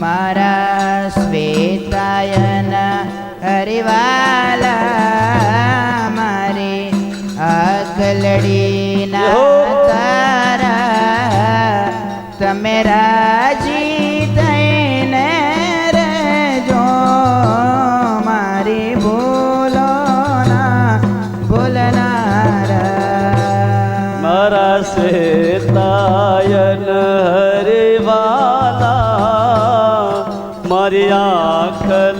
મારા શ્વેતાયન હરિવાલા મારી અકલડીના તારા તમે રાજી થઈને રહેજો મારી ભૂલો ના ભૂલનારા. મારા શ્વેતાયન મારી આખલડીના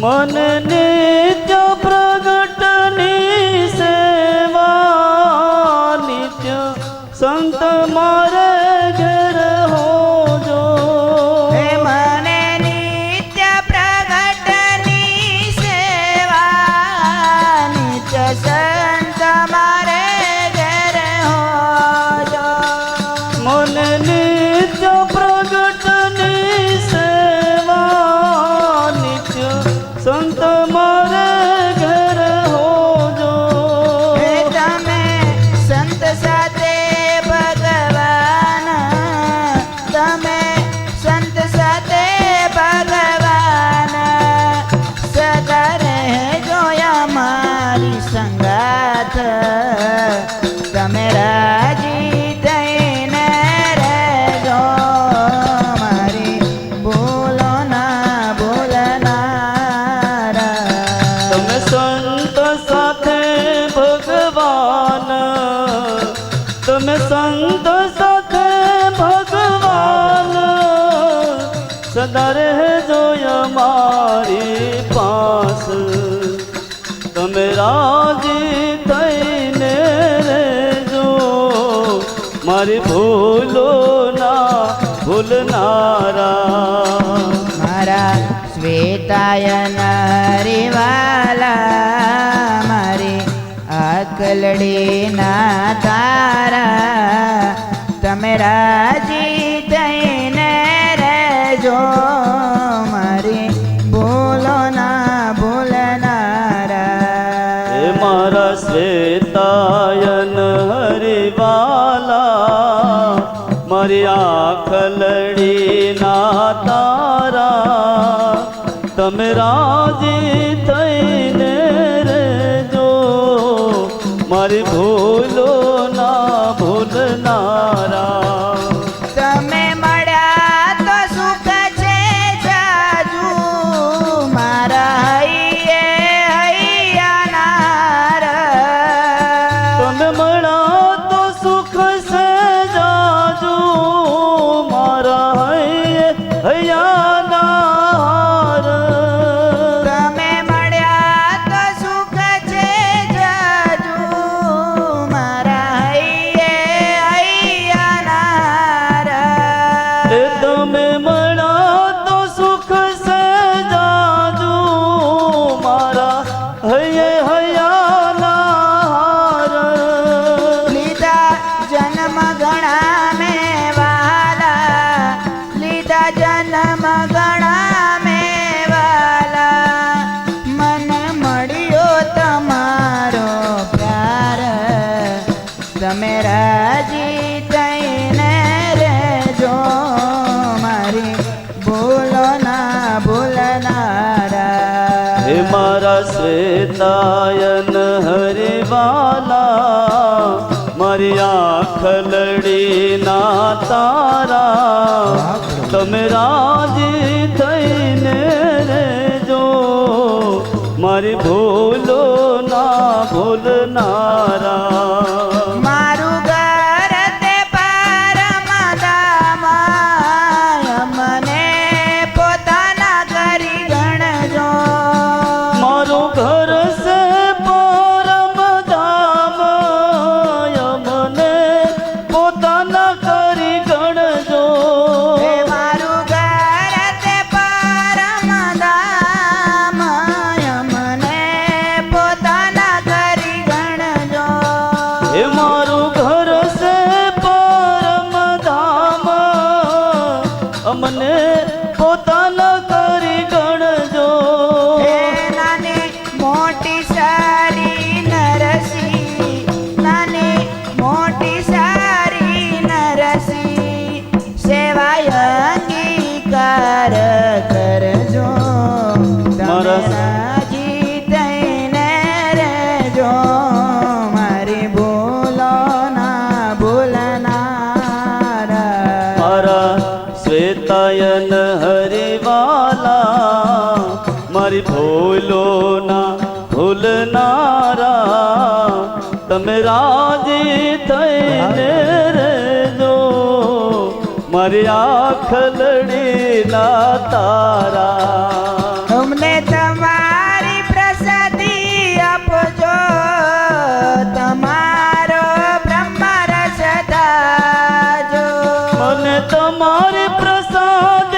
મન તમે સંત સાથે ભગવાન. તમે સંત સાથે ભગવાન. સદા રહેજો અમારી પાસ. તમે રાજી થઈને રહેજો. મારી ભૂલો ના ભૂલનારા. મારા શ્વેતાયન રિવાલા આકલડીના તારા. તમે રાજી થઈને રહેજો મારી. ભૂલો ના ભૂલનારા મારા શ્વેતાયન હરિવાલા, મારી આખલડી ના તારા. તમે રાજી થઈને મારી ભૂલો ના ભૂલનારા. તમે મળો તો સુખ સે જાજુ. મારા હૈયે હૈયાના લીધા જન્મ ઘણા મે વાલા. લીધા જન્મ ઘણા મે વાલા. મન મળ્યો તમારો પ્યાર. તમે રાજી તઈને રહેજો. મારી. ભૂલો ના ભૂલનારા હે મારા શ્વેતાયન હરિવાલા, મારી આખલડી ના તારા. તમે રાજી થઈને રેજો મારી ભૂલો ના ભૂલનારા. મારી ભૂલો ના ભૂલનારા તમે રાજી થઈને રહેજો. મારી આંખ લડી ના તારા. અમને તમારી પ્રસાદી આપજો. તમારો બ્રહ્મ રસ દાજો. મને તમારી પ્રસાદ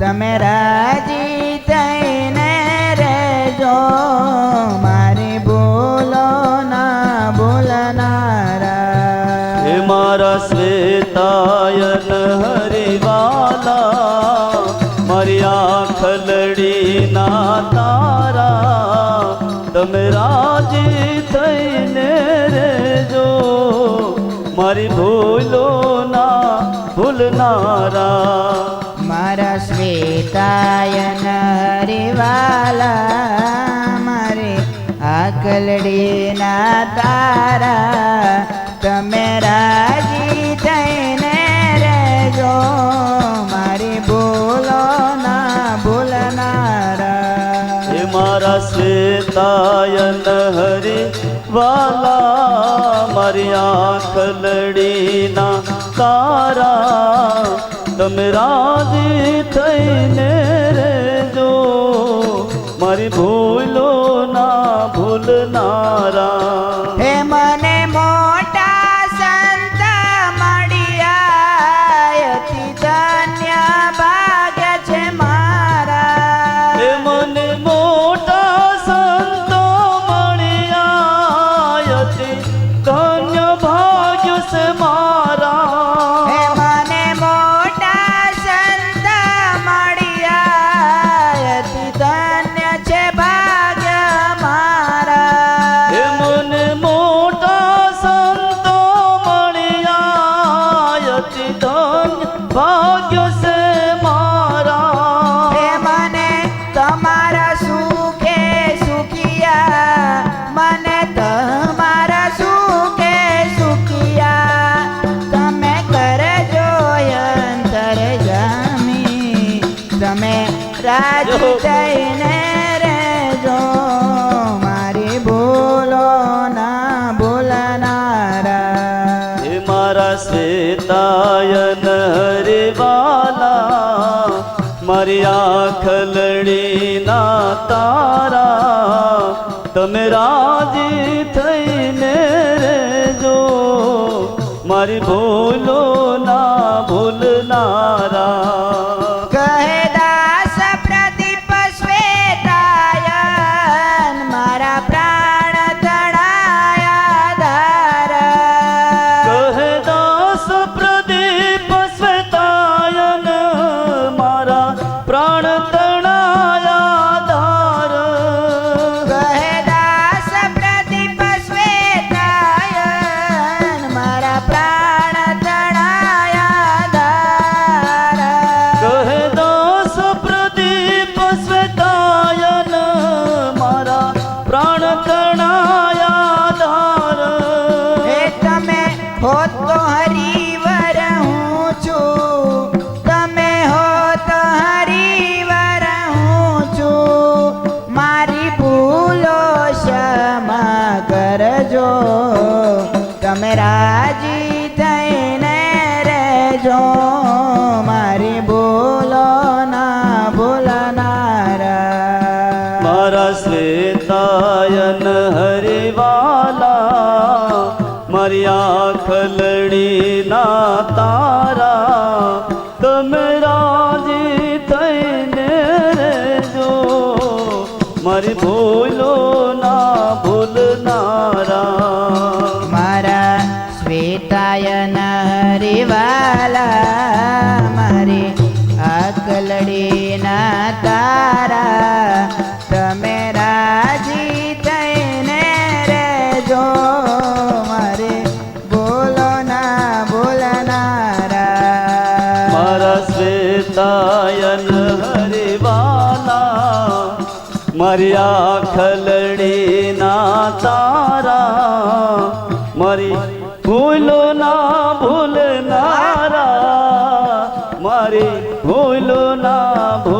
તમે રાજી થઈને રેજો મારી ભૂલો ના ભૂલનારા હે મારા શ્વેતાયન હરિવાલા મારી આંખ ના તારા. તમે રાજી થઈને રેજો મારી ભૂલો ના ભૂલનારા. શ્વેતાયન હરિવાલા મારે આકલડીના તારા તમે રાજી થઈને રહેજો મારી ભૂલો ના ભૂલનારા હે મારા શ્વેતાયન હરિ વાલા મારી આંખ લડીના તારા તમે રાજી થઈને રહેજો. મારી ભૂલો ના ભૂલનારા રાજી થઈને રેજો મારી ભૂલો ના ભૂલનારા હે મારા શ્વેતાયન હરિવાલા, મારી આંખ લડીના તારા, તમે રાજી થઈને રેજો મારી ભૂલો ચાંદડીના તારા મર્યા ખલણી ના તારા મારી ભૂલો ના ભૂલનારા મારી ભૂલો ના ભૂલ